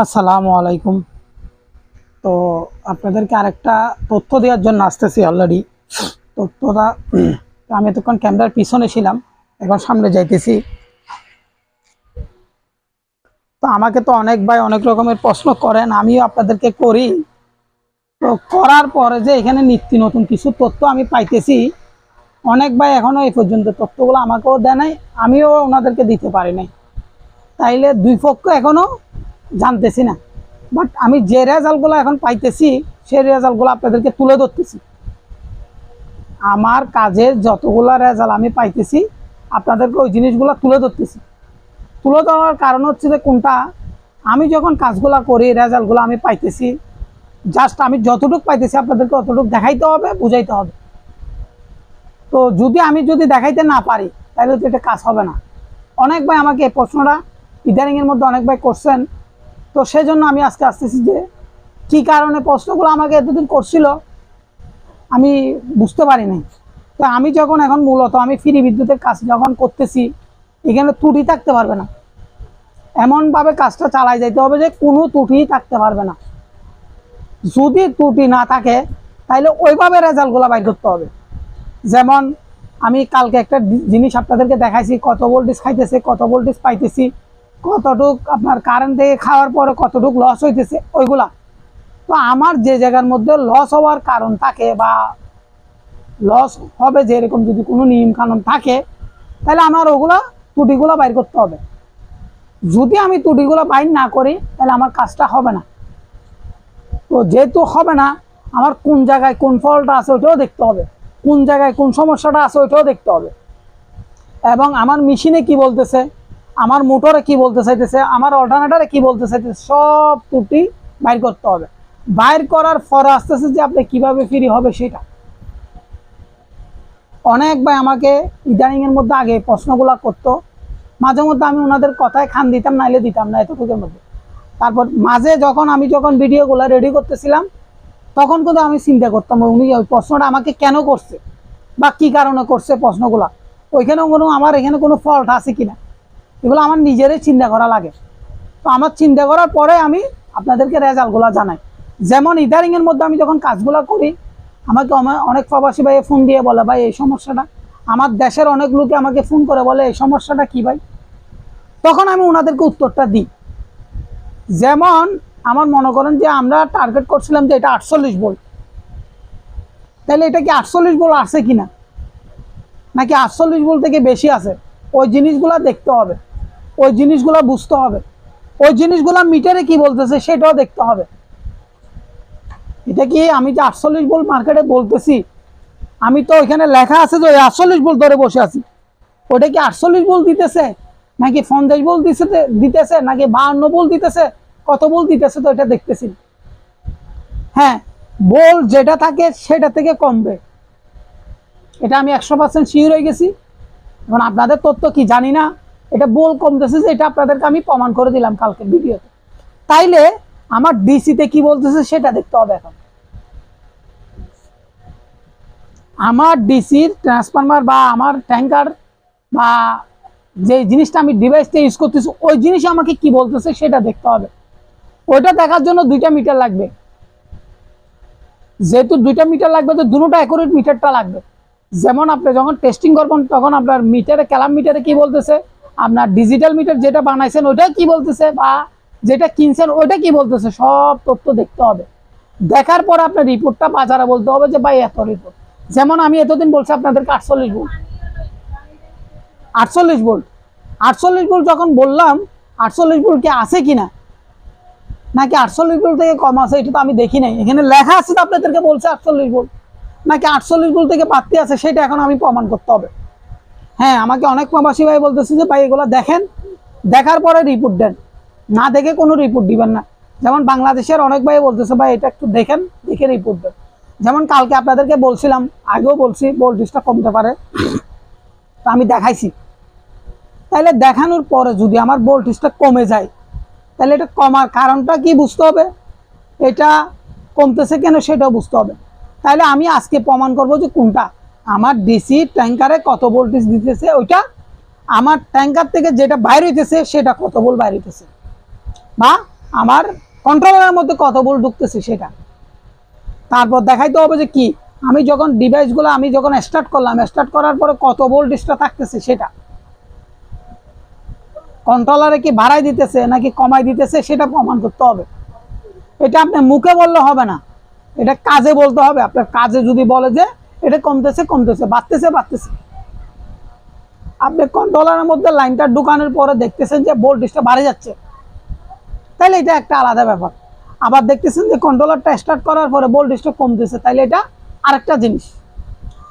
আসসালামু আলাইকুম। তো আপনাদেরকে আরেকটা তথ্য দেওয়ার জন্য আসতেছি অলরেডি তথ্যটা আমি এতক্ষণ ক্যামেরার পিছনে ছিলাম, এখন সামনে যাইতেছি। তো আমাকে তো অনেক ভাই অনেক রকমের প্রশ্ন করেন, আমিও আপনাদেরকে করি। তো করার পরে যে এখানে নিত্য নতুন কিছু তথ্য আমি পাইতেছি, অনেক ভাই এখনও এই পর্যন্ত তথ্যগুলো আমাকেও দেয় নাই, আমিও ওনাদেরকে দিতে পারি নাই। তাইলে দুই পক্ষ এখনও জানতেছি না। বাট আমি যে রেজাল্টগুলো এখন পাইতেছি সেই রেজাল্টগুলো আপনাদেরকে তুলে ধরতেছি। আমার কাজের যতগুলো রেজাল্ট আমি পাইতেছি, আপনাদেরকে ওই জিনিসগুলো তুলে ধরতেছি। তুলে ধরার কারণ হচ্ছে যে কোনটা? আমি যখন কাজগুলো করি, রেজাল্টগুলো আমি পাইতেছি জাস্ট আমি যতটুকু পাইতেছি আপনাদেরকে অতটুকু দেখাইতে হবে, বুঝাইতে হবে। তো যদি আমি যদি দেখাইতে না পারি, তাহলে তো এটা কাজ হবে না। অনেক ভাই আমাকে এই প্রশ্নটা, ইদানিংয়ের মধ্যে অনেক ভাই করছেন তো সেই জন্য আমি আজকে আসতেছি যে, কী কারণে প্রশ্নগুলো আমাকে এতদিন করছিল, আমি বুঝতে পারি নাই। তো আমি যখন এখন মূলত আমি ফ্রি বিদ্যুতের কাজ যখন করতেছি, এখানে ত্রুটি থাকতে পারবে না। এমনভাবে কাজটা চালাই যাইতে হবে যে, কোনো ত্রুটি থাকতে পারবে না। যদি ত্রুটি না থাকে তাহলে ওইভাবে রেজাল্টগুলো বাইর করতে হবে। যেমন আমি কালকে একটা জিনিস আপনাদেরকে দেখাইছি, কত ভোল্টেজ খাইতেছে, কত ভোল্টেজ পাইতেছি। কতটুক আপনার কারেন্ট থেকে খাওয়ার পরে কতটুক লস হইতেছে, ওইগুলা। তো আমার যে জায়গার মধ্যে লস হওয়ার কারণ থাকে বা লস হবে যে এরকম যদি কোনো নিয়ম কানুন থাকে, তাহলে আমার ওগুলা ত্রুটিগুলো বাইর করতে হবে। যদি আমি ত্রুটিগুলো বাইর না করি, তাহলে আমার কাজটা হবে না। তো যেহেতু হবে না, আমার কোন জায়গায় কোন ফলটা আছে ওইটাও দেখতে হবে। কোন জায়গায় কোন সমস্যাটা আছে ওইটাও দেখতে হবে। এবং আমার মেশিনে কি বলতেছে? আমার মোটরে কি বলতে চাইতেছে, আমার অল্টারনেটারে কি বলতে চাইতেছে, সব ত্রুটি বাইর করতে হবে। বাইর করার পরে আসতেছে যে আপনি কীভাবে ফ্রি হবে সেটা। অনেক ভাই আমাকে ইদানিং এর মধ্যে আগে প্রশ্নগুলা করতো। মাঝে মধ্যে আমি ওনাদের কথায় খান দিতাম, নাইলে দিতাম না এতটুকুর মধ্যে। তারপর মাঝে যখন আমি যখন ভিডিওগুলো রেডি করতেছিলাম, তখন কিন্তু আমি চিন্তা করতাম, উনি ওই প্রশ্নটা আমাকে কেন করছে? বা কি কারণে করছে প্রশ্নগুলা? ওইখানেও কোনো, আমার এখানে কোনো ফল্ট আছে কিনা? এগুলো আমার নিজেরই চিন্তা করা লাগে। তো আমার চিন্তা করার পরে আমি আপনাদেরকে রেজাল্টগুলো জানাই। যেমন ইদারিংয়ের মধ্যে আমি যখন কাজগুলো করি, আমাকে অনেক প্রবাসী ভাই ফোন দিয়ে বলে, ভাই, এই সমস্যাটা। আমার দেশের অনেক লোকে আমাকে ফোন করে বলে, এই সমস্যাটা কি ভাই? তখন আমি ওনাদেরকে উত্তরটা দিই। যেমন আমার মনে করেন যে আমরা টার্গেট করছিলাম যে এটা আটচল্লিশ ভোল্ট তাহলে এটা কি আটচল্লিশ ভোল্ট আছে কিনা? নাকি আটচল্লিশ ভোল্ট থেকে বেশি আছে? ওই জিনিসগুলো দেখতে হবে। ওই জিনিসগুলো বুঝতে হবে। ওই জিনিসগুলো মিটারে কি বলতেছে সেটাও দেখতে হবে। এটা কি আমি যে আটচল্লিশ ভোল্ট মার্কেটে বলতেছি, আমি তো ওইখানে লেখা আছে যে ওই আটচল্লিশ ভোল্ট ধরে বসে আছি। ওটা কি আটচল্লিশ ভোল্ট দিতেছে? নাকি পঞ্চাশ ভোল্ট দিতেছে দিতেছে? নাকি বাহান্ন ভোল্ট দিতেছে? কত ভোল্ট দিতেছে তো এটা দেখতেছি। হ্যাঁ বল যেটা থাকে সেটা থেকে কমবে। এটা আমি একশো পার্সেন্ট শিওর হয়ে গেছি। এখন আপনাদের তথ্য কি জানি না। এটা বল কমতেছে যে এটা আপনাদেরকে আমি প্রমাণ করে দিলাম কালকে ভিডিওতে। তাইলে আমার ডিসিতে কি বলতেছে সেটা দেখতে হবে এখন। আমার ডিসির ট্রান্সফরমার বা আমার ট্যাঙ্কার বা যে জিনিসটা আমি ডিভাইসটা ইউজ করতেছি, ওই জিনিস আমাকে কি বলতেছে সেটা দেখতে হবে। ওইটা দেখার জন্য দুইটা মিটার লাগবে। যেহেতু দুইটা মিটার লাগবে, তো দুটোটা অ্যাকুরেট মিটারটা লাগবে। যেমন আপনি যখন টেস্টিং করবেন, তখন আপনার মিটারে ক্যালাম মিটারে কি বলতেছে? আপনার ডিজিটাল মিটার যেটা বানাইছেন, ওইটা কি বলতেছে বা যেটা কিনছেন, ওইটা কি বলতেছে? সব তথ্য দেখতে হবে। দেখার পর আপনার রিপোর্টটা বাজারে বলতে হবে যে, ভাই, এত রিপোর্ট যেমন আমি এতদিন বলছি আপনাদেরকে আটচল্লিশ ভোল্ট। আটচল্লিশ ভোল্ট। আটচল্লিশ ভোল্ট যখন বললাম, আটচল্লিশ ভোল্ট কি আছে কিনা নাকি আটচল্লিশ ভোল্ট থেকে কম আছে, এটা তো আমি দেখি নাই। এখানে লেখা আছে তো আপনাদেরকে বলছে আটচল্লিশ ভোল্ট। নাকি আটচল্লিশ ভোল্ট থেকে বাড়তি আছে, সেটা এখন আমি প্রমাণ করতে হবে। হ্যাঁ আমাকে অনেক প্রবাসী ভাই বলতেছে যে, ভাই, এগুলো দেখেন। দেখার পরে রিপোর্ট দেন। না দেখে কোনো রিপোর্ট দিবেন না। যেমন বাংলাদেশের অনেক ভাই বলতেছে, ভাই, এটা একটু দেখেন, দেখে রিপোর্ট দেন। যেমন কালকে আপনাদেরকে বলছিলাম, আগেও বলছি ভোল্টেজটা কমতে পারে। তো আমি দেখাইছি। তাহলে দেখানোর পরে যদি আমার ভোল্টেজটা কমে যায় তাহলে এটা কমার কারণটা কি বুঝতে হবে? এটা কমতেছে কেন সেটাও বুঝতে হবে। তাহলে আমি আজকে প্রমাণ করব যে কোনটা। আমার ডিসি ট্যাঙ্কারে কত ভোল্টেজ দিতেছে, ওইটা আমার ট্যাঙ্কার থেকে যেটা বাইর হইতেছে, সেটা কত ভোল্ট বাইর হইতেছে? বা আমার কন্ট্রোলারের মধ্যে কত ভুল ঢুকতেছে সেটা? তারপর দেখাইতে হবে যে কি, আমি যখন ডিভাইসগুলো আমি যখন স্টার্ট করলাম স্টার্ট করার পরে কত ভোল্টেজটা থাকতেছে সেটা? কন্ট্রোলারে কি বাড়াই দিতেছে নাকি কমাই দিতেছে, সেটা প্রমাণ করতে হবে। এটা আপনি মুখে বললে হবে না। এটা কাজে বলতে হবে। আপনার কাজে যদি বলে যে এটা কমতেছে কমতেছে, বাড়তেছে বাড়তেছে। আপনি কন্ট্রোলারের মধ্যে লাইনটা ঢুকানোর পরে দেখতেছেন যে ভোল্টেজটা বাড়ে যাচ্ছে। তাহলে এটা একটা আলাদা ব্যাপার। আবার দেখতেছেন যে কন্ট্রোলারটা স্টার্ট করার পরে ভোল্টেজটা কমতেছে তাহলে এটা আরেকটা জিনিস।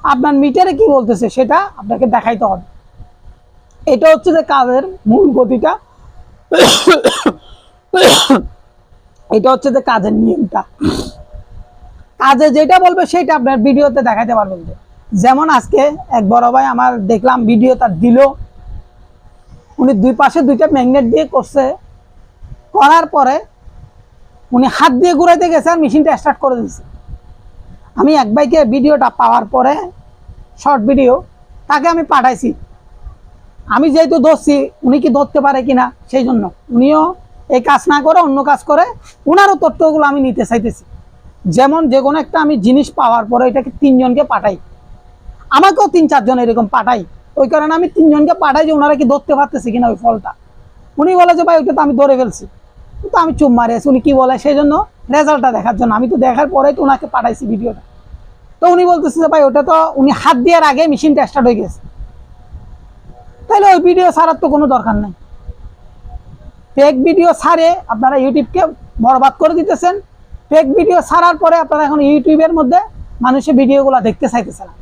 আপনার মিটারে কি বলতেছে সেটা আপনাকে দেখাইতে হবে। এটা হচ্ছে যে কাজের মূল গতিটা। এটা হচ্ছে যে কাজের নিয়মটা। কাজে যেটা বলবে সেটা আপনার ভিডিওতে দেখাতে পারবেন যেমন আজকে এক বড় ভাই আমার দেখলাম ভিডিও তার দিল। উনি দুই পাশে দুইটা ম্যাগনেট দিয়ে করছে। করার পরে উনি হাত দিয়ে ঘুরাইতে গেছে আর মেশিনটা স্টার্ট করে দিয়েছে। আমি এক ভাইকে ভিডিওটা পাওয়ার পরে শর্ট ভিডিও তাকে আমি পাঠাইছি। আমি যেহেতু ধরছি, উনি কি ধরতে পারে কিনা, সেই জন্য। উনিও এই কাজ না করে অন্য কাজ করে, উনারও তথ্যগুলো আমি নিতে চাইতেছি। যেমন যে কোনো একটা আমি জিনিস পাওয়ার পরে এটাকে তিনজনকে পাঠাই। আমাকেও তিন চারজন এরকম পাঠাই। ওই কারণে আমি তিনজনকে পাঠাই যে ওনারা কি ধরতে পারতেছে কিনা ওই ফলটা। উনি বলে যে, ভাই, ওইটা তো আমি ধরে ফেলছি। তো আমি চুপ মারি আছি। উনি কি বলে? সেই জন্য রেজাল্টটা দেখার জন্য। আমি তো দেখার পরেই তো ওনাকে পাঠাইছি ভিডিওটা। তো উনি বলতেছে যে, ভাই, ওটা তো উনি হাত দেওয়ার আগে মেশিনটা স্টার্ট হয়ে গেছে। তাহলে ওই ভিডিও ছাড়ার তো কোনো দরকার নেই। ফেক ভিডিও ছাড়ে আপনারা ইউটিউবকে বরবাদ করে দিতেছেন। ফেক ভিডিও ছাড়ার পরে আপনারা এখন ইউটিউবের মধ্যে মানুষের ভিডিওগুলো দেখতে চাইতেছে না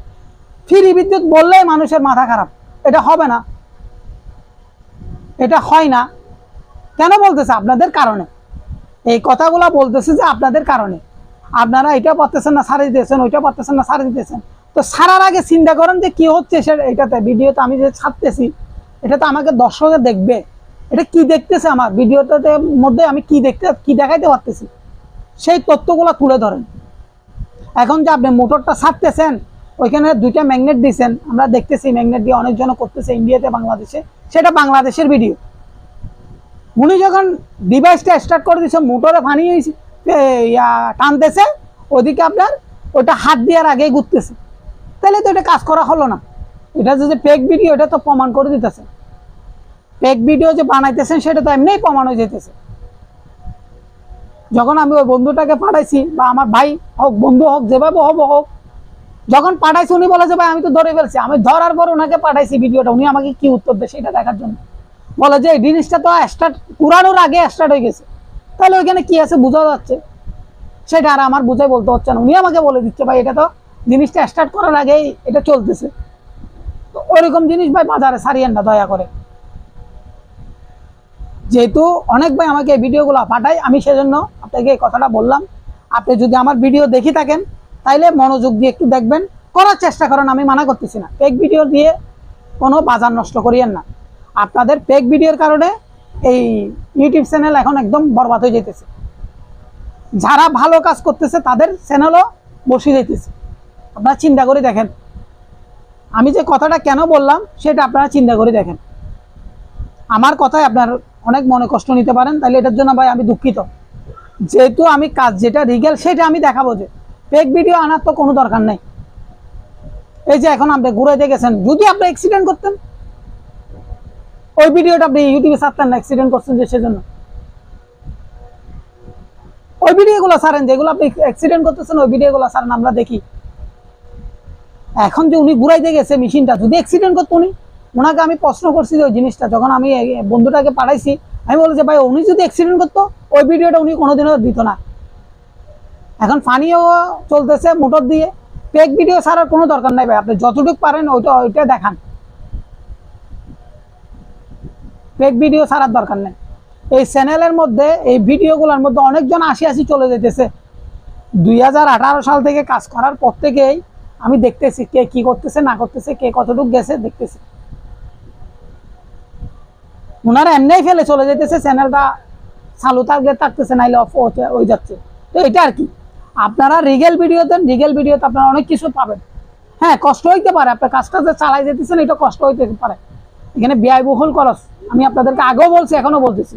ফ্রি বিদ্যুৎ বললেই মানুষের মাথা খারাপ। এটা হবে না। এটা হয় না। কেন বলতেছে? আপনাদের কারণে। এই কথাগুলো বলতেছে যে আপনাদের কারণে। আপনারা এটা পারতেছেন না সারা দিতেছেন, ওইটা পারতেছেন না সারা দিতেছেন। তো সারার আগে চিন্তা করেন যে কি হচ্ছে সে এটাতে। ভিডিওতে আমি যে ছাড়তেছি, এটা তো আমাকে দর্শকে দেখবে। এটা কি দেখতেছে আমার? ভিডিওটাতে মধ্যে আমি কি দেখতে, কি দেখাইতে পারতেছি? সেই তথ্যগুলো তুলে ধরেন। এখন যে আপনি মোটরটা ছাড়তেছেন, ওইখানে দুইটা ম্যাগনেট দিয়েছেন, আমরা দেখতেছি ম্যাগনেট দিয়ে অনেকজন করতেছে ইন্ডিয়াতে, বাংলাদেশে। সেটা বাংলাদেশের ভিডিও। উনি যখন ডিভাইসটা স্টার্ট করে দিয়েছে, মোটরে পানি টানতেছে, ওদিকে আপনার ওটা হাত দেওয়ার আগেই ঘুরতেছে। তাহলে তো এটা কাজ করা হলো না। এটা যে পেক ভিডিও এটা তো প্রমাণ করে দিতেছে। পেক ভিডিও যে বানাইতেছেন, সেটা তো এমনিই প্রমাণ হয়ে যেতেছে। যখন আমি ওই বন্ধুটাকে পাঠাইছি, বা আমার ভাই হোক, বন্ধু হোক, যেভাবে হোক হোক, যখন পাঠাইছি উনি বলে যে ভাই, আমি তো ধরে ফেলছি। আমি ধরার পর ওনাকে পাঠাইছি ভিডিওটা, উনি আমাকে কি উত্তর দেয় সেটা দেখার জন্য। বলে যে, এই জিনিসটা তো স্টার্ট পুরানোর আগে স্টার্ট হয়ে গেছে। তাহলে ওইখানে কি আছে বোঝা যাচ্ছে? সেটা আর আমার বুঝাই বলতে হচ্ছে না। উনি আমাকে বলে দিচ্ছে, ভাই, এটা তো জিনিসটা স্টার্ট করার আগেই এটা চলতেছে। তো ওইরকম জিনিস ভাই বাজারে সারিয়েন না, দয়া করে। যেহেতু অনেক ভাই আমাকে ভিডিওগুলো পাঠায়, আমি সেজন্য আপনাকে এই কথাটা বললাম। আপনি যদি আমার ভিডিও দেখি থাকেন, তাইলে মনোযোগ দিয়ে একটু দেখবেন। করার চেষ্টা করেন, আমি মানা করতেছি না। পেক ভিডিও দিয়ে কোনো বাজার নষ্ট করিয়েন না। আপনাদের পেক ভিডিওর কারণে এই ইউটিউব চ্যানেল এখন একদম বরবাদ হয়ে যেতেছে যারা ভালো কাজ করতেছে, তাদের চ্যানেলও বসে যেতেছে আপনারা চিন্তা করে দেখেন। আমি যে কথাটা কেন বললাম, সেটা আপনারা চিন্তা করে দেখেন। আমার কথায় আপনার অনেক মনে কষ্ট নিতে পারেন তাহলে এটার জন্য ভাই আমি দুঃখিত। যেহেতু আমি কাজ, যেটা রিগেল সেটা আমি দেখাবো যে ফেক ভিডিও আনার তো কোনো দরকার নেই। এই যে এখন আপনি ঘুরাইতে গেছেন যদি আপনি অ্যাক্সিডেন্ট করতেন, ওই ভিডিওটা আপনি ইউটিউবে ছাড়তেন না অ্যাক্সিডেন্ট করছেন যে সেজন্য। ওই ভিডিওগুলো ছাড়েন, যেগুলো আপনি অ্যাক্সিডেন্ট করতেছেন, ওই ভিডিওগুলো ছাড়েন, আমরা দেখি। এখন যে উনি ঘুরাইতে গেছে মেশিনটা যদি অ্যাক্সিডেন্ট করতো উনি ওনাকে আমি প্রশ্ন করছি যে ওই জিনিসটা, যখন আমি বন্ধুটাকে পাঠাইছি আমি বলেছি ভাই, উনি যদি অ্যাক্সিডেন্ট করতো, ওই ভিডিওটা উনি কোনোদিনও দিত না। এখন ফানিও চলতেছে মোটর দিয়ে। পেক ভিডিও ছাড়ার কোনো দরকার নাই ভাই, আপনি যতটুকু পারেন ওইটা ওইটা দেখান। পেক ভিডিও ছাড়ার দরকার নেই। এই চ্যানেলের মধ্যে, এই ভিডিওগুলোর মধ্যে অনেকজন আসি আসি চলে যেতেছে দুই হাজার আঠারো সাল থেকে কাজ করার পর থেকেই আমি দেখতেছি কে কি করতেছে, না করতেছে, কে কতটুকু গেছে, দেখতেছি। ওনারা এমনিই ফেলে চলে যেতেছে চ্যানেলটা চালু থাকলে থাকতেছে, নাইলে অফ হয়ে যাচ্ছে তো এটা আর কি। আপনারা রিগেল ভিডিও দেন রিগেল ভিডিওতে আপনারা অনেক কিছু পাবেন। হ্যাঁ কষ্ট হইতে পারে, আপনার কাজটা যে চালাই যেতেছেন এটা কষ্ট হইতে পারে। এখানে ব্যয়বহুল খরচ। আমি আপনাদেরকে আগেও বলছি এখনও বলতেছি।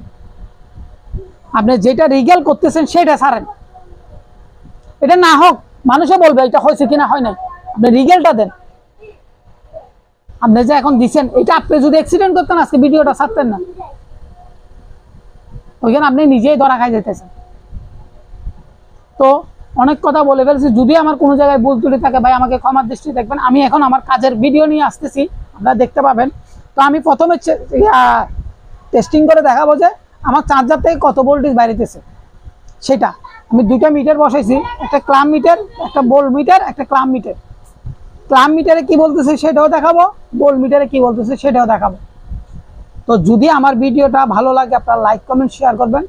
আপনি যেটা রিগেল করতেছেন, সেটা ছাড়েন। এটা না হোক, মানুষও বলবে, এটা হয়েছে কিনা, হয় নাই। আপনি রিগেলটা দেন। আপনি যে এখন দিচ্ছেন এটা আপনি যদি অ্যাক্সিডেন্ট করতেন, আজকে ভিডিওটা ছাড়তেন না। ওইখানে আপনি নিজেই ধরা খাই যেতেছেন তো অনেক কথা বলে ফেলছি, যদি আমার কোনো জায়গায় ভুল ত্রুটি থাকে, ভাই আমাকে ক্ষমার দৃষ্টি দেখবেন। আমি এখন আমার কাজের ভিডিও নিয়ে আসতেছি, আপনারা দেখতে পাবেন। তো আমি প্রথমে টেস্টিং করে দেখাবো যে আমার চার্জার থেকে কত ভোল্টেজ বাইরেতেছে সেটা, আমি দুইটা মিটার বসাইছি, একটা ক্লাম মিটার একটা বোল্ট মিটার একটা ক্লাম মিটার ক্লাম মিটারে কি বলতেছে সেটাও দেখাবো বোল্ট মিটারে কি বলতেছে সেটাও দেখাবো। তো যদি আমার ভিডিওটা ভালো লাগে, আপনারা লাইক, কমেন্ট, শেয়ার করবেন।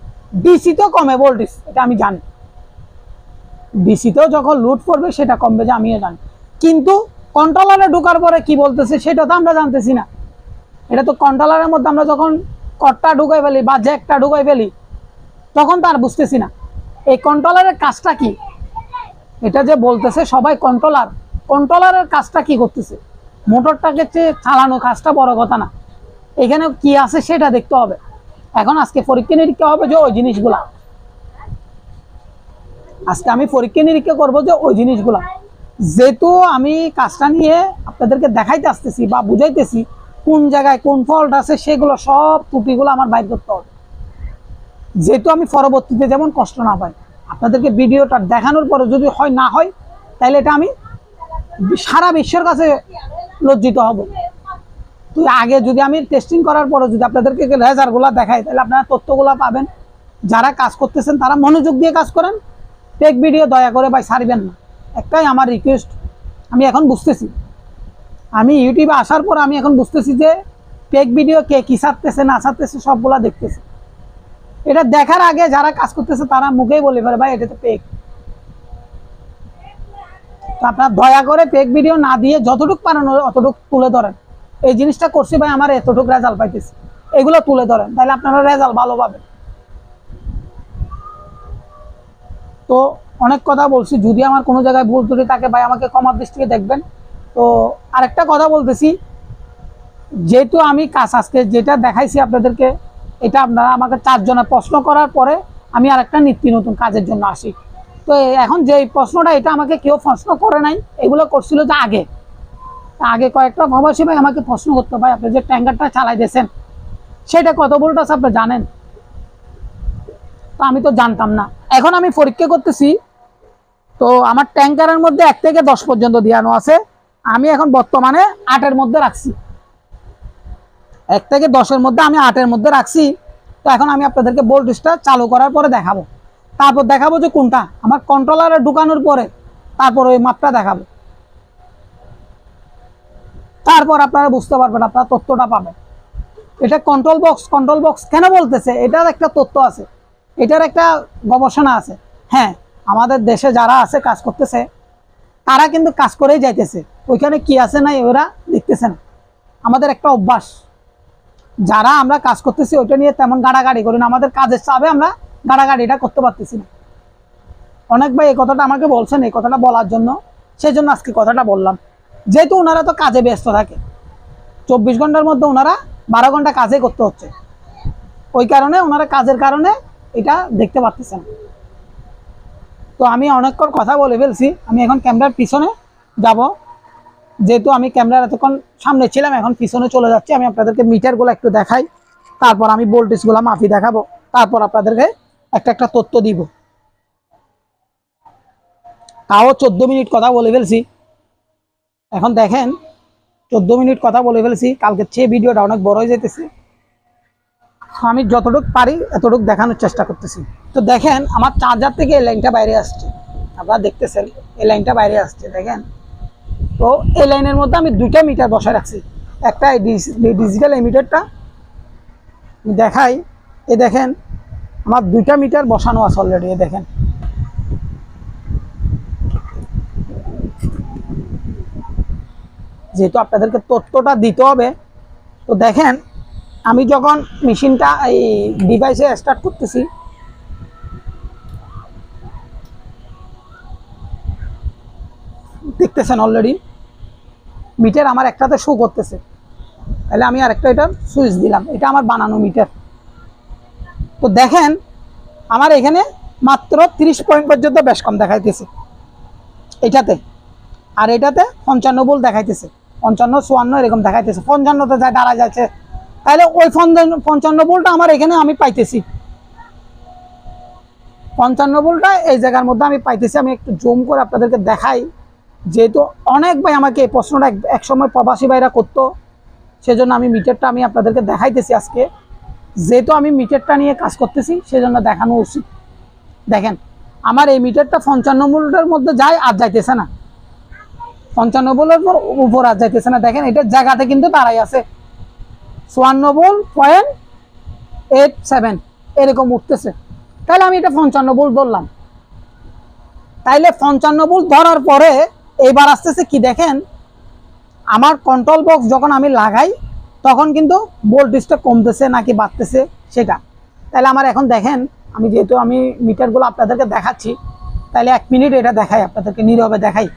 ডিসিতেও কমে ভোল্টেজ এটা আমি জানি। ডিসিতেও যখন লুট পড়বে সেটা কমবে যে আমিও জানি। কিন্তু কন্ট্রোলারে ঢোকার পরে কি বলতেছে, সেটা তো আমরা জানতেছি না। এটা তো কন্ট্রোলারের মধ্যে আমরা যখন কটটা ঢুকাই ফেলি বা জ্যাকটা ঢুকাই ফেলি, তখন তো আর বুঝতেছি না। এই কন্ট্রোলারের কাজটা কি? এটা যে বলতেছে সবাই কন্ট্রোলার কন্ট্রোলারের কাজটা কি করতেছে? মোটরটাকে চালানো কাজটা বড় কথা না। এখানে কি আছে সেটা দেখতে হবে। এখন আজকে পরীক্ষা নিরীক্ষা হবে যে ওই জিনিসগুলা। আজকে আমি পরীক্ষা নিরীক্ষা করব যে ওই জিনিসগুলা। যেহেতু আমি কাজটা নিয়ে আপনাদেরকে দেখাইতে আসতেছি বা বুঝাইতেছি কোন জায়গায় কোন ফল্ট আছে, সেগুলো সব ত্রুটিগুলো আমার বাইর করতে হবে। যেহেতু আমি পরবর্তীতে যেমন কষ্ট না পাই, আপনাদেরকে ভিডিওটা দেখানোর পরে যদি হয়, না হয় তাহলে এটা আমি সারা বিশ্বের কাছে লজ্জিত হব। তুই আগে যদি আমি টেস্টিং করার পরে যদি আপনাদেরকে রেজাল্টগুলো দেখাই, তাহলে আপনারা তথ্যগুলো পাবেন। যারা কাজ করতেছেন, তারা মনোযোগ দিয়ে কাজ করেন। টেক ভিডিও দয়া করে ভাই ছাড়বেন না। একটাই আমার রিকোয়েস্ট আমি এখন বুঝতেছি। আমি ইউটিউবে আসার পর আমি এখন বুঝতেছি যে পেক ভিডিও কে কী সারতেছে না সারতেছে সবগুলা দেখতেছে। এটা দেখার আগে যারা কাজ করতেছে, তারা মুখেই বলে ফেলে, ভাই, এটা তো পেক আপনার দয়া করে পেক ভিডিও না দিয়ে যতটুকু পারেন অতটুকু তুলে ধরেন। এই জিনিসটা করছি ভাই, আমার এতটুকু রেজাল্ট পাইতেছি। এগুলো তুলে ধরেন, তাহলে আপনারা রেজাল্ট ভালো পাবেন। তো অনেক কথা বলছি, যদি আমার কোনো জায়গায় ভুল ত্রুটি থাকে ভাই, আমাকে কমার দৃষ্টিতে দেখবেন। তো আরেকটা কথা বলতেছি, যেহেতু আমি কাজ আজকে যেটা দেখাইছি আপনাদেরকে, এটা আপনারা আমাকে চারজনে প্রশ্ন করার পরে আমি আরেকটা নিত্য নতুন কাজের জন্য আসি। তো এখন যে প্রশ্নটা, এটা আমাকে কেউ প্রশ্ন করে নাই। এগুলো করছিল যে আগে। আগে কয়েকটা প্রবাসী ভাই আমাকে প্রশ্ন করতে, ভাই, আপনি যে ট্যাঙ্কারটা চালাই দিয়েছেন, সেটা কত আছে আপনি জানেন? তো আমি তো জানতাম না। এখন আমি পরীক্ষা করতেছি, তো আমার ট্যাঙ্কারের মধ্যে এক থেকে দশ পর্যন্ত দিয়ানো আছে। আমি এখন বর্তমানে আটের মধ্যে রাখছি। এক থেকে দশের মধ্যে আমি আটের মধ্যে রাখছি। তো এখন আমি আপনাদেরকে ভোল্টেজটা চালু করার পরে দেখাবো। তারপর দেখাবো যে কোনটা। আমার কন্ট্রোলারে ঢুকানোর পরে তারপর ওই মাপটা দেখাবো। তারপর আপনারা বুঝতে পারবেন, আপনারা তথ্যটা পাবেন। এটা কন্ট্রোল বক্স কন্ট্রোল বক্স কেন বলতেছে? এটার একটা তথ্য আছে। এটার একটা গবেষণা আছে। হ্যাঁ আমাদের দেশে যারা আছে, কাজ করতেছে, তারা কিন্তু কাজ করেই যাইতেছে। ওইখানে কি আছে না ওরা দেখতেছে না। আমাদের একটা অভ্যাস। যারা আমরা কাজ করতেছি, ওইটা নিয়ে তেমন গাড়াগাড়ি করি না। আমাদের কাজের চাপে আমরা গাড়াগাড়িটা করতে পারতেছি না। অনেক ভাই এই কথাটা আমাকে বলছেন, এই কথাটা বলার জন্য। সেই জন্য আজকে কথাটা বললাম। যেহেতু ওনারা তো কাজে ব্যস্ত থাকে। চব্বিশ ঘণ্টার মধ্যে ওনারা বারো ঘণ্টা কাজে করতে হচ্ছে। ওই কারণে ওনারা কাজের কারণে এটা দেখতে পারতেছে না। তো আমি অনেকক্ষণ কথা বলে ফেলছি। আমি এখন ক্যামেরার পিছনে যাব। যেহেতু আমি ক্যামেরার এতক্ষণ সামনে ছিলাম, এখন পিছনে চলে যাচ্ছি। আমি আপনাদেরকে মিটারগুলো একটু দেখাই। তারপর আমি ভোল্টেজগুলো মাফি দেখাবো। তারপর আপনাদেরকে একটা একটা তথ্য দিব। তাও চোদ্দ মিনিট কথা বলে ফেলছি। এখন দেখেন, চোদ্দ মিনিট কথা বলে ফেলছি কালকে চেয়ে ভিডিওটা অনেক বড় হয়ে যেতেছে আমি যতটুকু পারি, এতটুকু দেখানোর চেষ্টা করতেছি। তো দেখেন, আমার চার্জার থেকে এই লাইনটা বাইরে আসছে। আপনারা দেখতেছেন, এই লাইনটা বাইরে আসছে, দেখেন। তো এই লাইনের মধ্যে আমি দুইটা মিটার বসায় রাখছি। একটা ডিজিটাল এই মিটারটা আমি দেখাই। এ দেখেন আমার দুইটা মিটার বসানো আছে অলরেডি দেখেন। যেহেতু আপনাদেরকে তথ্যটা দিতে হবে, তো দেখেন, আমি যখন মেশিনটা এই ডিভাইসে স্টার্ট করতেছি, দেখতেছেন অলরেডি মিটার আমার একটাতে শো করতেছে। তাহলে আমি আরেকটা এটার সুইচ দিলাম, এটা আমার বানানো মিটার। তো দেখেন, আমার এখানে মাত্র তিরিশ পয়েন্ট পর্যন্ত বেশ কম দেখাইতেছে। এটাতে। আর এটাতে পঞ্চান্ন বল দেখাইতেছে। পঞ্চান্ন, চুয়ান্ন এরকম দেখাইতেছে। পঞ্চান্নতে যায় দাঁড়া যাচ্ছে। তাহলে ওই পঞ্চান্ন বলটা আমার এখানে আমি পাইতেছি। পঞ্চান্ন বলটা এই জায়গার মধ্যে আমি পাইতেছি। আমি একটু জুম করে আপনাদেরকে দেখাই। যেহেতু অনেক ভাই আমাকে এই প্রশ্নটা এক- এক সময় প্রবাসী ভাইরা করতো, সেজন্য আমি মিটারটা আমি আপনাদেরকে দেখাইতেছি আজকে। যেহেতু আমি মিটারটা নিয়ে কাজ করতেছি, সেজন্য দেখানো উচিত। দেখেন, আমার এই মিটারটা পঞ্চান্ন ভোল্টের মধ্যে যায় আর যাইতেছে না। পঞ্চান্ন ভোল্টের উপর- আর যাইতেছে না। দেখেন এটার জায়গাতে কিন্তু তারাই আছে। চুয়ান্ন ভোল্ট পয়েন্ট এইট সেভেন, এরকম উঠতেছে। তাহলে আমি এটা পঞ্চান্ন ভোল্ট ধরলাম। তাইলে পঞ্চান্ন ভোল্ট ধরার পরে এইবার আসতেছে কি দেখেন, আমার কন্ট্রোল বক্স যখন আমি লাগাই তখন কিন্তু ভোল্টেজটা কমতেছে নাকি বাড়তেছে সেটা। তাহলে আমার এখন দেখেন, আমি যেহেতু আমি মিটারগুলো আপনাদেরকে দেখাচ্ছি, তাহলে এক মিনিট এটা দেখাই, আপনাদেরকে নীরবে দেখাই।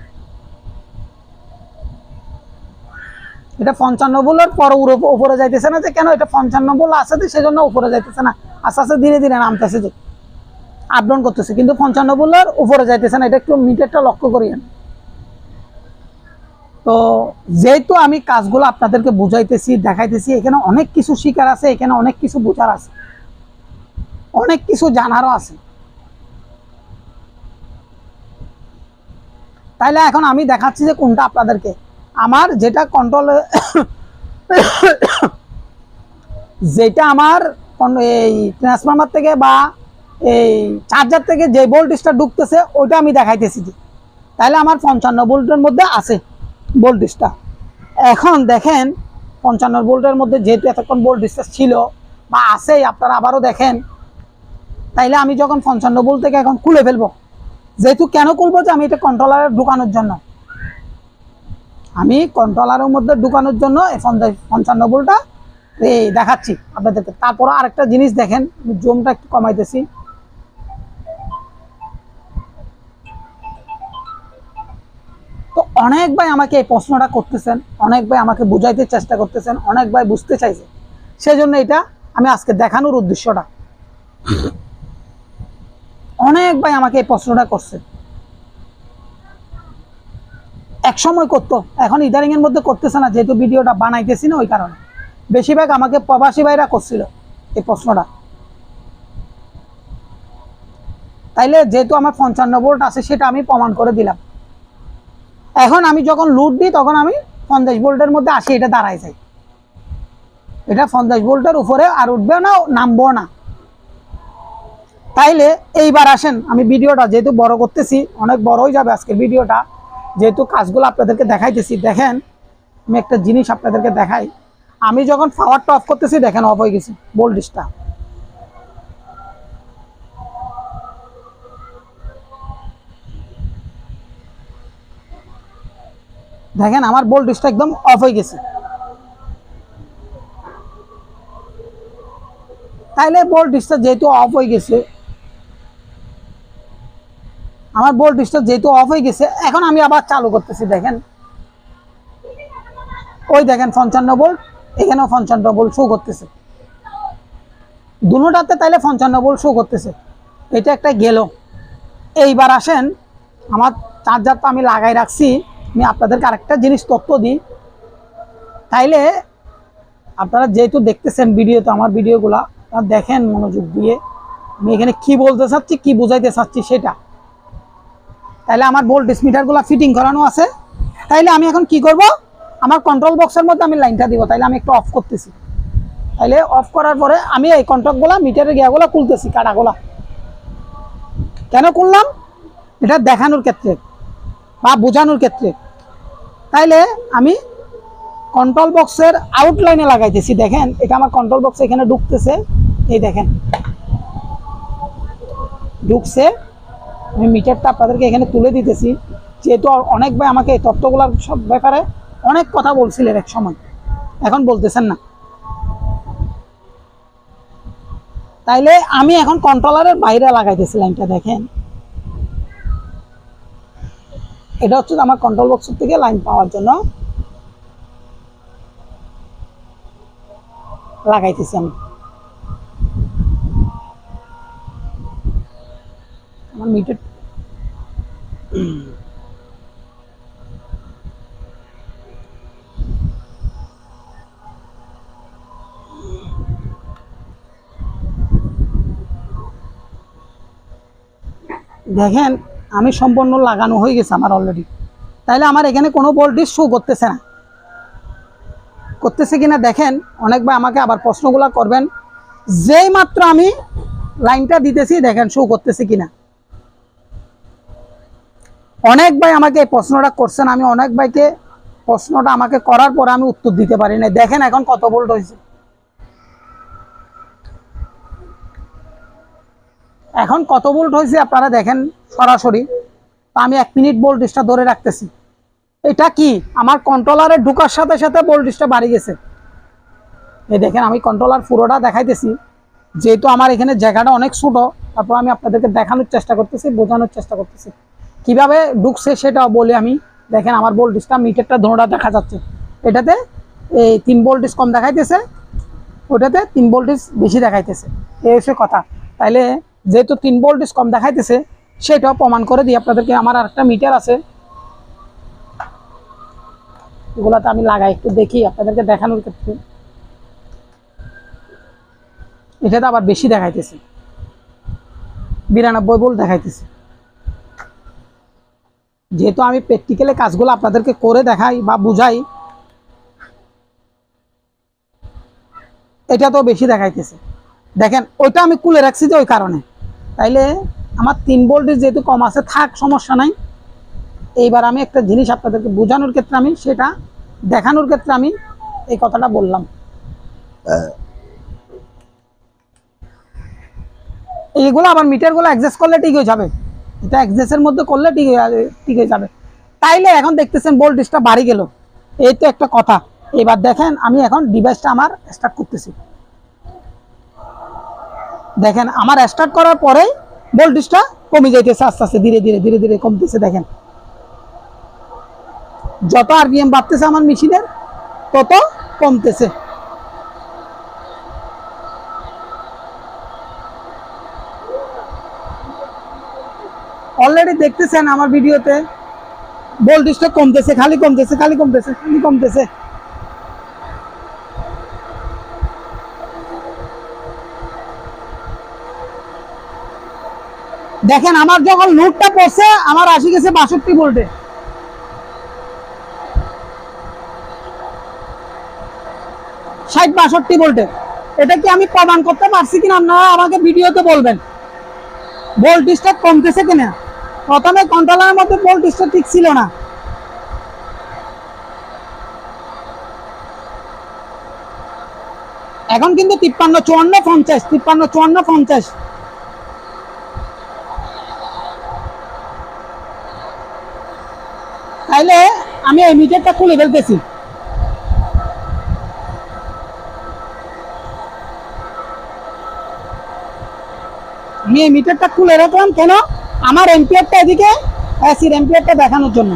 এটা পঞ্চান্ন বলের পর উপরে যাইতেছে না যে কেন এটা পঞ্চান্ন বল আছে তো সেজন্য উপরে যাইতেছে না। আস্তে আস্তে ধীরে ধীরে নামতেছে যে। আপ ডাউন করতেছে, কিন্তু পঞ্চান্ন বলের উপরে যাইতেছে না, এটা একটু মিটারটা লক্ষ্য করিয়েন। তো যেহেতু আমি কাজগুলো আপনাদেরকে বুঝাইতেছি, দেখাইতেছি, এখানে অনেক কিছু শিকার আছে, এখানে অনেক কিছু বোঝার আছে। অনেক কিছু জানারও আছে। তাইলে এখন আমি দেখাচ্ছি যে কোনটা আপনাদেরকে। আমার যেটা কন্ট্রোল যেটা আমার এই ট্রান্সফরমার থেকে বা এই চার্জার থেকে যে ভোল্টেজটা ঢুকতেছে, ওইটা আমি দেখাইতেছি তাহলে আমার পঞ্চান্ন ভোল্টের মধ্যে আছে। ভোল্টেজটা এখন দেখেন, পঞ্চান্ন ভোল্টের মধ্যে যেহেতু এতক্ষণ ভোল্টেজটা ছিল, বা আসেই আপনারা আবারও দেখেন, তাইলে আমি যখন পঞ্চান্ন ভোল্ট থেকে এখন খুলে ফেলব, যেহেতু কেন খুলবো যে আমি এটা কন্ট্রোলারে ঢুকানোর জন্য? আমি কন্ট্রোলারের মধ্যে ঢুকানোর জন্য এই পঞ্চান্ন ভোল্টটা এই দেখাচ্ছি আপনাদেরকে। তারপর আরেকটা জিনিস দেখেন জুমটা একটু কমাইতেছি। অনেক ভাই আমাকে এই প্রশ্নটা করতেছেন, অনেক ভাই আমাকে বুঝাইতে চেষ্টা করতেছেন, অনেক ভাই বুঝতে চাইছে। সেজন্য এটা আমি আজকে দেখানোর উদ্দেশ্যটা। অনেক ভাই আমাকে এই প্রশ্নটা করছে। এক সময় করতো, এখন ইদারিং এর মধ্যে করতেছে না, যেহেতু ভিডিওটা বানাইতেছি না ওই কারণে। বেশিরভাগ আমাকে প্রবাসী ভাইরা করছিল এই প্রশ্নটা। তাইলে যেহেতু আমার পঞ্চান্ন ভোল্ট আছে, সেটা আমি প্রমাণ করে দিলাম। এখন আমি যখন লুট দিই, তখন আমি পঞ্চাশ ভোল্টের মধ্যে আসি, এটা দাঁড়ায় যাই এটা পঞ্চাশ ভোল্টের উপরে আর উঠবে না, নামবো না। তাইলে এইবার আসেন, আমি ভিডিওটা যেহেতু বড় করতেছি, অনেক বড় হয়ে যাবে আজকের ভিডিওটা। যেহেতু কাজগুলো আপনাদেরকে দেখাইতেছি, দেখেন, আমি একটা জিনিস আপনাদেরকে দেখাই। আমি যখন পাওয়ারটা অফ করতেছি, দেখেন অফ হয়ে গেছে ভোল্টেজটা দেখেন আমার ভোল্টেজটা একদম অফ হয়ে গেছে। তাইলে ভোল্টেজটা যেহেতু অফ হয়ে গেছে, আমার ভোল্টেজটা যেহেতু অফ হয়ে গেছে, এখন আমি আবার চালু করতেছি, দেখেন। ওই দেখেন পঞ্চান্ন ভোল্ট এখানেও পঞ্চান্ন ভোল্ট শো করতেছে। দুটাতে তাইলে পঞ্চান্ন ভোল্ট শো করতেছে। এটা একটা গেল। এইবার আসেন, আমার চার্জার তো আমি লাগাই রাখছি। আমি আপনাদেরকে আরেকটা জিনিস তথ্য দিই। তাইলে আপনারা যেহেতু দেখতেছেন ভিডিওতে আমার ভিডিওগুলা দেখেন মনোযোগ দিয়ে। আমি এখানে কি বলতে চাচ্ছি, কি বুঝাইতে চাচ্ছি সেটা। তাইলে আমার ভোল্টেজ মিটারগুলো ফিটিং করানো আছে। তাইলে আমি এখন কি করব? আমার কন্ট্রোল বক্সের মধ্যে আমি লাইনটা দিব, তাইলে আমি একটু অফ করতেছি। তাইলে অফ করার পরে আমি এই কন্ট্রাক্টগুলো মিটারের গিয়াগুলো খুলতেছি, কাটাগুলা। কেন খুললাম? এটা দেখানোর ক্ষেত্রে বা বোঝানোর ক্ষেত্রে। তাইলে আমি কন্ট্রোল বক্সের আউটলাইনে লাগাইতেছি, দেখেন। এটা আমার কন্ট্রোল বক্স এখানে ঢুকতেছে। এই দেখেন। ঢুকছে। আমি মিটারটা আপনাদেরকে এখানে তুলে দিতেছি। যেহেতু অনেক ভাই আমাকে এই তথ্যগুলোর সব ব্যাপারে অনেক কথা বলছিলেন এক সময়। এখন বলতেছেন না। তাইলে আমি এখন কন্ট্রোলারের বাইরে লাগাইতেছি লাইনটা, দেখেন। এটা হচ্ছে আমার কন্ট্রোল বক্সের থেকে লাইন পাওয়ার জন্য লাগাইতেছি আমি। আমার মিটার দেখেন আমি সম্পূর্ণ লাগানো হয়ে গেছে আমার অলরেডি তাইলে আমার এখানে কোনো ভোল্টেজ শো করতেছে না। করতেছে কিনা দেখেন অনেক ভাই আমাকে আবার প্রশ্নগুলো করবেন। যেই মাত্র আমি লাইনটা দিতেছি, দেখেন শো করতেছে কিনা। অনেক ভাই আমাকে এই প্রশ্নটা করছেন, আমি অনেক ভাইকে প্রশ্নটা আমাকে করার পর আমি উত্তর দিতে পারি না দেখেন এখন কত ভোল্ট হয়েছে। এখন কত বোল্ট হয়েছে আপনারা দেখেন সরাসরি? তা আমি এক মিনিট ভোল্টেজটা ধরে রাখতেছি। এটা কি? আমার কন্ট্রোলারে ঢোকার সাথে সাথে ভোল্টেজটা বাড়ি গেছে। এই দেখেন, আমি কন্ট্রোলার পুরোটা দেখাইতেছি। যেহেতু আমার এখানে জায়গাটা অনেক ছোটো, তারপর আমি আপনাদেরকে দেখানোর চেষ্টা করতেছি, বোঝানোর চেষ্টা করতেছি। কীভাবে ঢুকছে সেটাও বলে আমি। দেখেন, আমার ভোল্টেজটা মিটারটা ধোঁড়া দেখা যাচ্ছে। এটাতে এই তিন ভোল্টেজ কম দেখাইতেছে, ওটাতে তিন ভোল্টেজ বেশি দেখাইতেছে। এই হচ্ছে কথা। তাইলে যেহেতু তিন ভোল্টেজ কম দেখাইতেছে, সেটাও প্রমাণ করে দিই আপনাদেরকে। আমার আরেকটা মিটার আছে। এগুলাতে আমি লাগাই, একটু দেখি আপনাদেরকে দেখানোর ক্ষেত্রে। এটাতে আবার বেশি দেখাইতেছে। বিরানব্বই ভোল্ট দেখাইতেছে। যেহেতু আমি প্র্যাকটিক্যালে কাজগুলো আপনাদেরকে করে দেখাই বা বুঝাই এটা তো বেশি দেখাইতেছে। দেখেন, ওইটা আমি কুলে রাখছি যে ওই কারণে। তাইলে আমার তিন ভোল্টেজ যেহেতু কম আছে, থাক, সমস্যা নাই। এইবার আমি একটা জিনিস আপনাদেরকে বোঝানোর ক্ষেত্রে আমি, সেটা দেখানোর ক্ষেত্রে আমি এই কথাটা বললাম। এইগুলো আবার মিটারগুলো অ্যাডজাস্ট করলে ঠিক হয়ে যাবে। এটা অ্যাডজাস্টের মধ্যে করলে ঠিক হয়ে ঠিক হয়ে যাবে। তাইলে এখন দেখতেছেন ভোল্টেজটা বাড়ি গেল। এই তো একটা কথা। এবার দেখেন, আমি এখন ডিভাইসটা আমার স্টার্ট করতেছি। দেখেন, আমার স্টার্ট করার পরে ভোল্টেজটা কমে যাইতেছে আস্তে আস্তে, ধীরে ধীরে ধীরে ধীরে কমতেছে, দেখেন। যত আরপিএম বাড়তেছে আমার মেশিনের, তত কমতেছে। অলরেডি দেখতেছেন আমার ভিডিওতে ভোল্টেজটা কমতেছে, খালি কমতেছে খালি কমতেছে খালি কমতেছে। দেখেন, আমার যখন লোডটা পড়ছে, আমার আসি গেছে বাষট্টি ভোল্টে। ষাট, বাষট্টি ভোল্টে। এটা কি আমি প্রমাণ করতে পারছি কিনা? আপনারা আমাকে ভিডিওতে বলবেন। ভোল্টেজটা কমতেছে কিনা? প্রথমে কন্ট্রোলারের মধ্যে ভোল্টেজটা ঠিক ছিল না। এখন কিন্তু তিপ্পান্ন, চুয়ান্ন, পঞ্চাশ, তিপ্পান্ন, চুয়ান্ন, পঞ্চাশ। তাইলে আমি এই মিটারটা খুলে ফেলতেছি। আমি এই মিটারটা খুলে রাখলাম কেন? আমার এম্পিয়ারটা এদিকে অ্যাসির এম্পিয়ারটা দেখানোর জন্য।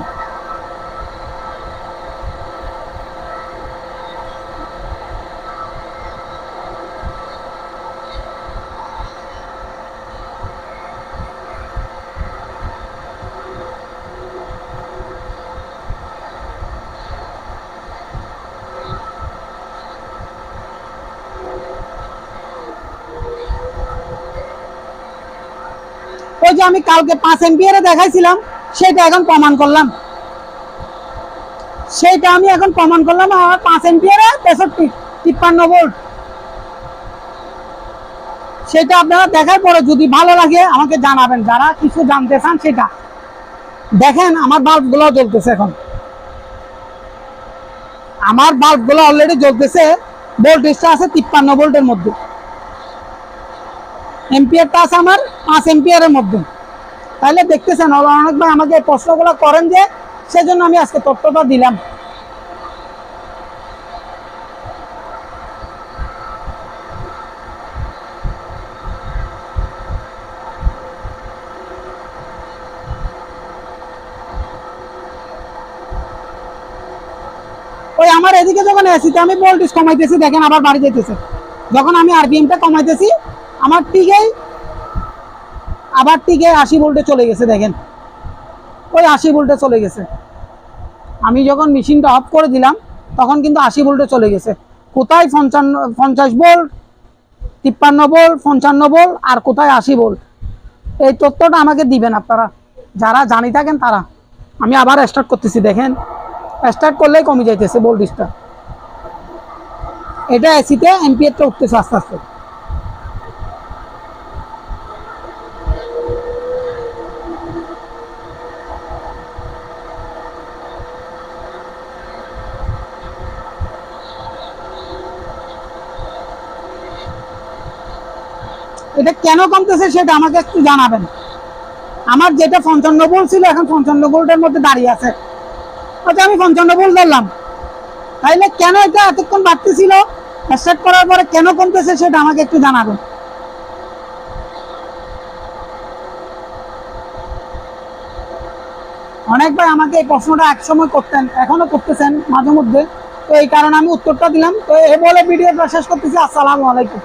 যে আমি কালকে পাঁচ এম্পিয়ারে দেখাইছিলাম, সেটা এখন প্রমাণ করলাম। সেইটা আমি এখন প্রমাণ করলাম, আমার পাঁচ এম্পিয়ারে তেষট্টি, তিপ্পান্ন ভোল্ট সেটা আপনারা দেখার পরে যদি ভালো লাগে, আমাকে জানাবেন। যারা কিছু জানতে চান সেটা। দেখেন, আমার বাল্বগুলো জ্বলতেছে এখন। আমার বাল্বগুলো অলরেডি জ্বলতেছে। ভোল্টেজটা আছে তিপ্পান্ন ভোল্টের মধ্যে। এম্পিয়ারটা আছে আমার পাঁচ এম্পিয়ারের মধ্যে। তাহলে দেখতেছেন অনেক আমাকে এই প্রশ্নগুলো করেন যে, সেজন্য আমি আজকে তথ্যটা দিলাম। ওই আমার এদিকে যখন এসিতে আমি ভোল্টেজ কমাইতেছি, দেখেন আবার বাড়ি যেতেছে যখন আমি কমাইতেছি, আমার ঠিকই আবার টিকে আশি ভোল্টে চলে গেছে দেখেন। ওই আশি ভোল্টে চলে গেছে। আমি যখন মেশিনটা অফ করে দিলাম, তখন কিন্তু আশি ভোল্টে চলে গেছে। কোথায় পঞ্চান্ন, পঞ্চাশ ভোল্ট, তিপ্পান্ন ভোল্ট, পঞ্চান্ন ভোল্ট, আর কোথায় আশি ভোল্ট? এই তথ্যটা আমাকে দিবেন আপনারা। যারা জানি থাকেন তারা। আমি আবার স্টার্ট করতেছি, দেখেন। স্টার্ট করলেই কমে যাইতেছে ভোল্টেজটা এটা এসিতে এমপিএরটা উঠতেছে আস্তে আস্তে। এটা কেন কমতেছে সেটা আমাকে একটু জানাবেন। আমার যেটা পঞ্চান্ন ভোল্ট ছিল, এখন পঞ্চান্ন ভোল্টের মধ্যে দাঁড়িয়ে আছে। আচ্ছা আমি পঞ্চান্ন ভোল্ট ধরলাম। তাইলে কেন এটা এতক্ষণ বাড়তেছিল স্টার্ট করার পরে কেন কমতেছে সেটা আমাকে একটু জানাবেন। অনেক ভাই আমাকে এই প্রশ্নটা একসময় করতেন, এখনও করতেছেন মাঝে মধ্যে। তো এই কারণে আমি উত্তরটা দিলাম। তো এ বলে ভিডিওটা শেষ করতেছি। আসসালামু আলাইকুম।